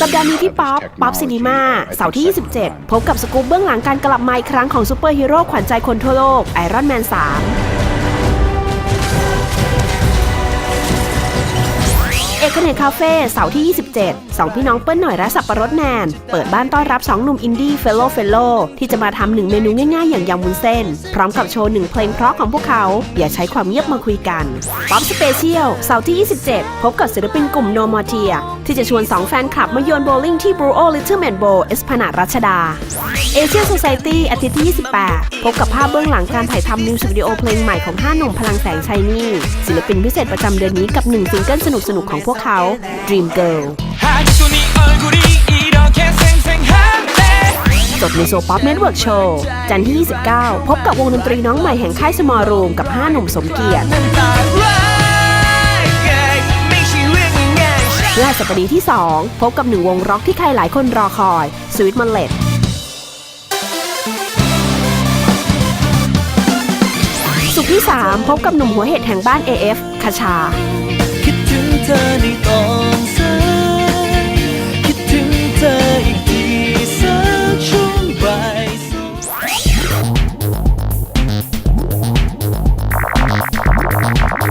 สัปดาห์นี้ที่ป๊อป ป๊อปซินีมาเสาร์ที่ 27 พบกับสกู๊ปเบื้องหลังการกลับมาอีกครั้งของซูเปอร์ฮีโร่ขวัญใจคนทั่วโลกไอรอนแมน 3 เอกเนตคาเฟ่เสาร์ที่ 27สองพี่น้องเปิ้ลหน่อยและสับปะรดแนน เปิดบ้านต้อนรับ 2 หนุ่มอินดี้เฟลโลเฟลโลที่จะมาทำหนึ่งเมนูง่ายๆ อย่างยำวุ้นเส้น พร้อมกับโชว์หนึ่งเพลงเพราะของพวกเขา อย่าใช้ความเงียบมาคุยกันป๊อปสเปเชียลเสาร์ที่ 27 พบกับศิลปินกลุ่มโนมอเทีย ที่จะชวน 2 แฟนคลับมาโยนโบลิ่งที่ b r u o Little Man Bowl เอสพนารัชดา a s i a n Society อาทิตย์ที่ 28 พบกับภาพเบื้องหลังการถ่ายทำมิวสิกวิดีโอเพลงใหม่ของ5หนุ่มพลังแสงชัยนี่ ศิลปินพิเศษประจำเดือนนี้กับหนึ่งซิงเกิลสนุกสนุกของพวกเขา Dream Girl จดในโซป๊อปเน็ตเวิร์กโชว์จันที่ 29 พบกับวงดนตรีน้องใหม่แห่งค่ายสมอรูมกับ 5 หนุ่มสมเกียรติ พื่อสัปดีที่ 2 พบกับหนึ่งวงร็อกที่ใครหลายคนรอคอยสวิตมันเลตสุขที่ 3 พบกับหนุ่มหัวเห็ดแห่งบ้าน AF คาชา คิดถึงเธอในตอน